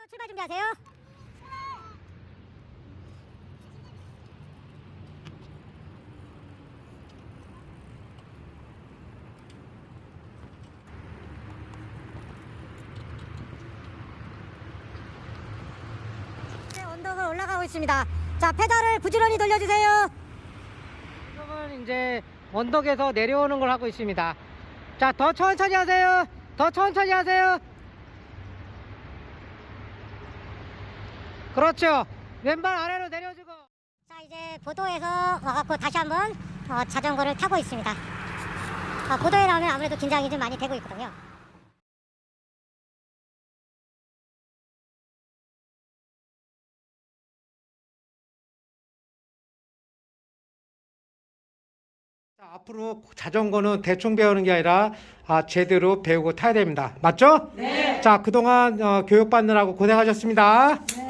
또 출발 준비하세요. 네, 언덕을 올라가고 있습니다. 자, 페달을 부지런히 돌려주세요. 지금은 이제 언덕에서 내려오는 걸 하고 있습니다. 자, 더 천천히 하세요. 더 천천히 하세요. 그렇죠. 왼발 아래로 내려주고. 자, 이제 보도에서 와갖고 다시 한번 어, 자전거를 타고 있습니다. 어, 보도에 나오면 아무래도 긴장이 좀 많이 되고 있거든요. 자, 앞으로 자전거는 대충 배우는 게 아니라 아, 제대로 배우고 타야 됩니다. 맞죠? 네. 자, 그동안 어, 교육받느라고 고생하셨습니다. 네.